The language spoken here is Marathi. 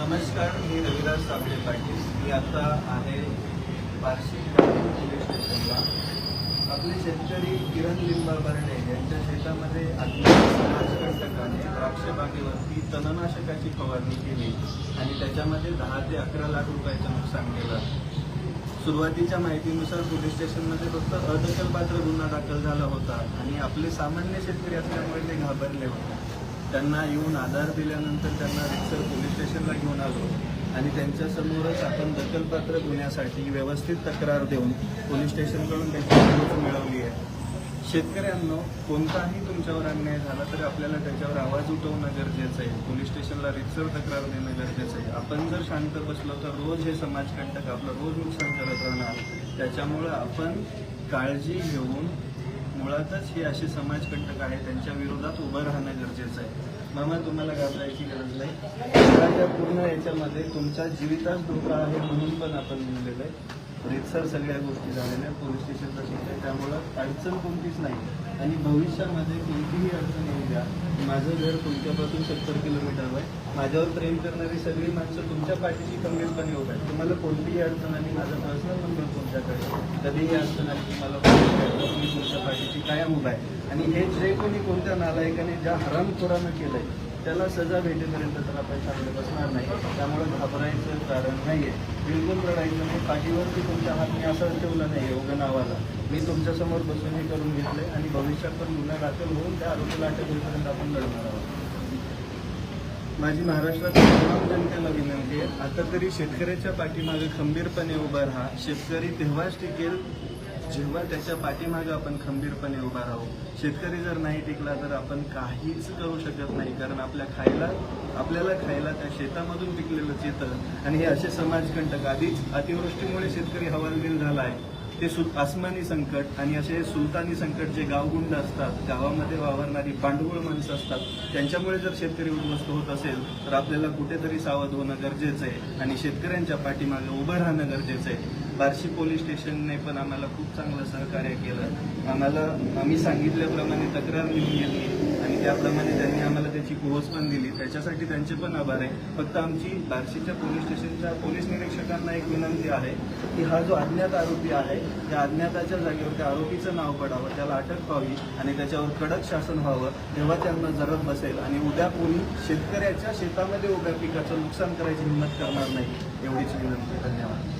नमस्कार मी रविदास साबळे पाटील. मी आता आहे बार्शी पोलीस स्टेशनला आपले शेतकरी किरण लिंबा बर्डे यांच्या शेतामध्ये अज्ञात समाजकंटकाने द्राक्ष बागेवरती तणनाशकाची फवारणी केली आणि त्याच्यामध्ये दहा ते अकरा लाख रुपयाचं नुकसान केलं. सुरुवातीच्या माहितीनुसार पोलीस स्टेशनमध्ये फक्त अदखलपात्र गुन्हा दाखल झाला होता आणि आपले सामान्य शेतकरी असल्यामुळे ते घाबरले होते. त्यांना येऊन आधार दिल्यानंतर त्यांना रिक्सर पोलीस स्टेशनला घेऊन आलो. आणि त्यांच्यासमोरच आपण दखलपात्र गुन्ह्यासाठी व्यवस्थित तक्रार देऊन पोलीस स्टेशनकडून त्याची मदत मिळवली आहे. शेतकऱ्यांनो कोणताही तुमच्यावर अन्याय झाला तर आपल्याला त्याच्यावर आवाज उठवणं गरजेचं आहे. पोलीस स्टेशनला रितसर तक्रार देणं गरजेचं आहे. आपण जर शांत बसलो तर रोज हे समाजकंटक आपलं रोज नुकसान करत राहणार. त्याच्यामुळं आपण काळजी घेऊन मुळातच हे असे समाजकंटक आहे त्यांच्या विरोधात उभं राहणं गरजेचं आहे. मामा तुम्हाला घाबरायची गरज नाही. त्या पूर्ण याच्यामध्ये तुमच्या जीवितास धोका आहे म्हणून पण आपण लिहिलेलं आहे. रितसर सगळ्या गोष्टी झालेल्या आहेत, पोलीस स्टेशनचा आहे. त्यामुळं अडचण कोणतीच नाही. आणि भविष्यामध्ये कोणतीही अडचण येऊ द्या. माझं घर तुमच्यापासून सत्तर किलोमीटर आहे. माझ्यावर प्रेम करणारी सगळी माणसं तुमच्या पाठीशी खंबीरपणे उभं आहेत. तुम्हाला कोणतीही अडचण आली माझा पर्सनल नंबर तुमच्याकडे कधीही अडचण आली तुम्हाला phone तुमच्या पाठीशी उभा आहे. आणि हे जे कोणी कोणत्या नालायकाने ज्या हरामखोरानं केलंय त्याला सजा भेटेपर्यंत त्याला पैसा मिळत बसणार नाही. त्यामुळे घाबरायचं कारण नाहीये. बिलकुल रडायचं नाही. पाठीवरती तुमच्या हात मी असं ठेवला नाही उगा नावाला. मी तुमच्यासमोर बसून हे करून घेतलंय आणि भविष्यात पण गुन्हा दाखल होऊन त्या आरोपीला अटक होईपर्यंत आपण लढणार आहोत. माझी महाराष्ट्राच्या तमाम जनतेला विनंती आहे. आता तरी शेतकऱ्याच्या पाठीमागे खंबीरपणे उभा राहा. शेतकरी तेव्हाच टिकेल जेव्हा त्याच्या पाठीमागे आपण खंबीरपणे उभा राहू. शेतकरी जर नाही टिकला तर आपण काहीच करू शकत नाही कारण आपल्या खायला आपल्याला खायला त्या शेतामधून पिकलेलंच येतं. आणि हे असे समाजकंटक आधीच अतिवृष्टीमुळे शेतकरी हवालदिल झाला आहे. ते सु आसमानी संकट आणि असे सुलतानी संकट जे गावगुंड असतात गावामध्ये वावरणारी पांडुळ माणसं असतात त्यांच्यामुळे जर शेतकरी उद्ध्वस्त होत असेल तर आपल्याला कुठेतरी सावध होणं गरजेचं आहे आणि शेतकऱ्यांच्या पाठीमागे उभं राहणं गरजेचं आहे. बार्शी पोलीस स्टेशनने पण आम्हाला खूप चांगलं सहकार्य केलं. आम्हाला आम्ही सांगितल्याप्रमाणे तक्रार लिहून घेतली आणि त्याप्रमाणे त्यांनी आम्हाला त्याची पोहोच पण दिली. त्याच्यासाठी त्यांचे पण आभार आहे. फक्त आमची बार्शीच्या पोलीस स्टेशनच्या पोलीस निरीक्षकांना एक विनंती आहे की हा जो अज्ञात आरोपी आहे त्या अज्ञाताच्या जागेवर त्या आरोपीचं नाव पडावं त्याला अटक व्हावी आणि त्याच्यावर कडक शासन व्हावं तेव्हा त्यांना जरब बसेल आणि उद्या कोणी शेतकऱ्याच्या शेतामध्ये उभ्या पिकाचं नुकसान करायची हिंमत करणार नाही एवढीच विनंती. धन्यवाद.